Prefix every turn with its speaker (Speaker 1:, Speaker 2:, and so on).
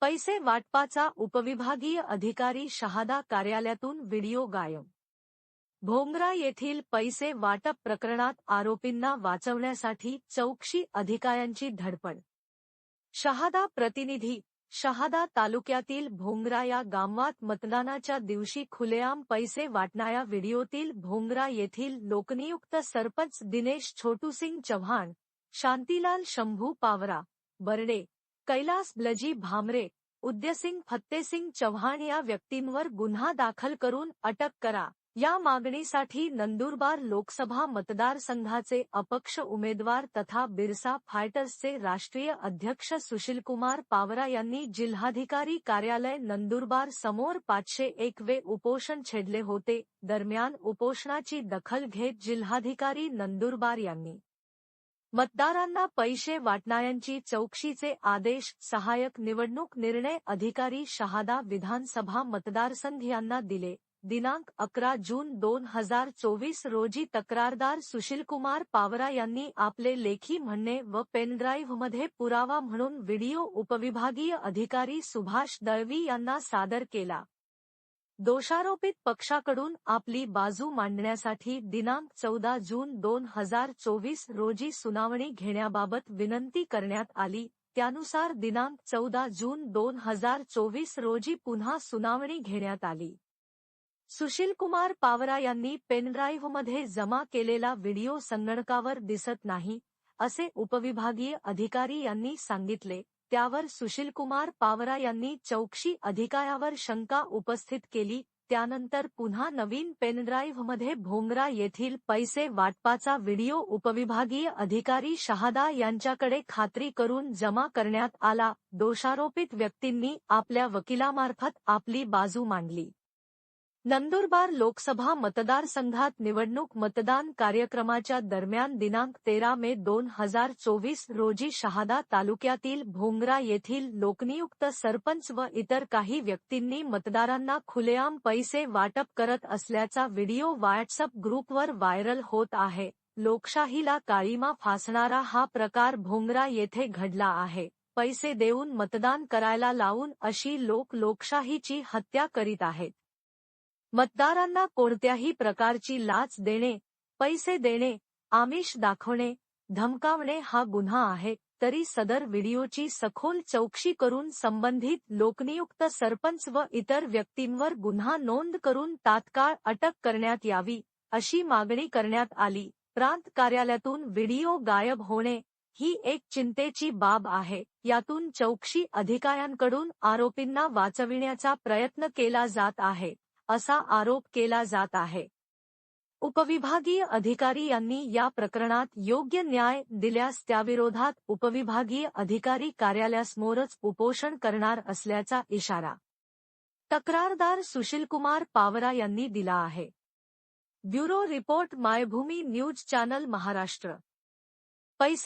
Speaker 1: पैसे वाटपाचा उपविभागीय अधिकारी शहादा कार्यालयातून व्हिडिओ गायब. भोंगरा येथील पैसे वाटप प्रकरणात आरोपींना वाचवण्यासाठी चौकशी अधिकाऱ्यांची धडपड. शहादा प्रतिनिधी शहादा तालुक्यातील भोंगरा या गावात मतदानाच्या दिवशी खुलेआम पैसे वाटणाऱ्या व्हिडिओतील भोंगरा येथील लोकनियुक्त सरपंच दिनेश छोटूसिंग चव्हाण शांतीलाल शंभू पावरा बर्डे कैलास ब्लजी भामरे उद्यसिंग फत्तेसिंग चव्हाण या व्यक्तींवर गुन्हा दाखल करून अटक करा. या मागणीसाठी नंदुरबार लोकसभा मतदारसंघाचे अपक्ष उमेदवार तथा बिरसा फायटर्सचे राष्ट्रीय अध्यक्ष सुशीलकुमार पावरा यांनी जिल्हाधिकारी कार्यालय नंदुरबार समोर पाचशे एक वे उपोषण छेडले होते. दरम्यान उपोषणाची दखल घेत जिल्हाधिकारी नंदुरबार यांनी मतदारांना पैसे वाटणाऱ्यांची चौकशीचे आदेश सहाय्यक निवडणूक निर्णय अधिकारी शहादा विधानसभा मतदारसंघ यांना दिले. दिनांक अकरा जून दोन हजार चोवीस रोजी तक्रारदार सुशीलकुमार पावरा यांनी आपले लेखी म्हणणे व पेनड्राईव्हमध्ये पुरावा म्हणून व्हिडिओ उपविभागीय अधिकारी सुभाष दळवी यांना सादर केला. दोषारोपित पक्षाकडून आपली बाजू मांडण्यासाठी दिनांक चौदा जून दोन हजार चोवीस रोजी सुनावणी घेण्याबाबत विनंती करण्यात आली. त्यानुसार दिनांक चौदा जून दोन हजार चोवीस रोजी पुन्हा सुनावणी घेण्यात आली. सुशीलकुमार पावरा यांनी पेनड्राईव्हमध्ये जमा केलेला व्हिडिओ संगणकावर दिसत नाही असे उपविभागीय अधिकारी यांनी सांगितले. त्यावर सुशीलकुमार पावरा यांनी चौकशी अधिकाऱ्यावर शंका उपस्थित केली. त्यानंतर पुन्हा नवीन पेनड्राईव्हमध्ये भोंगरा येथील पैसे वाटपाचा व्हिडिओ उपविभागीय अधिकारी शहादा यांच्याकडे खात्री करून जमा करण्यात आला. दोषारोपित व्यक्तींनी आपल्या वकिलामार्फत आपली बाजू मांडली. नंदुरबार लोकसभा मतदारसंघात निवडणूक मतदान कार्यक्रमाच्या दरम्यान दिनांक तेरा मे दोन हजार चोवीस रोजी शहादा तालुक्यातील भोंगरा येथील लोकनियुक्त सरपंच व इतर काही व्यक्तींनी मतदारांना खुलेआम पैसे वाटप करत असल्याचा व्हिडिओ व्हॉट्सअप ग्रुपवर व्हायरल होत आहे. लोकशाहीला काळीमा फासणारा हा प्रकार भोंगरा येथे घडला आहे. पैसे देऊन मतदान करायला लावून अशी लोक लोकशाहीची हत्या करीत आहेत. मतदारांना कोणत्याही प्रकारची लाच देणे पैसे देणे आमिष दाखवणे धमकावणे हा गुन्हा आहे तरी सदर व्हिडिओची सखोल चौकशी करून संबंधित लोकनियुक्त सरपंच व इतर व्यक्तींवर गुन्हा नोंद करून तात्काळ अटक करण्यात यावी अशी मागणी करण्यात आली. प्रांत कार्यालयातून व्हिडिओ गायब होणे ही एक चिंतेची बाब आहे. यातून चौकशी अधिकाऱ्यांकडून आरोपींना वाचविण्याचा प्रयत्न केला जात आहे. असा आरोप केला जात आहे. उपविभागीय अधिकारी यांनी या प्रकरणात योग्य न्याय दिल्यास त्याविरोधात उपविभागीय अधिकारी कार्यालयासमोरच उपोषण करणार असल्याचा इशारा. तक्रारदार सुशीलकुमार पावरा यांनी दिला आहे. Bureau report Maybhumi news channel Maharashtra. पैसे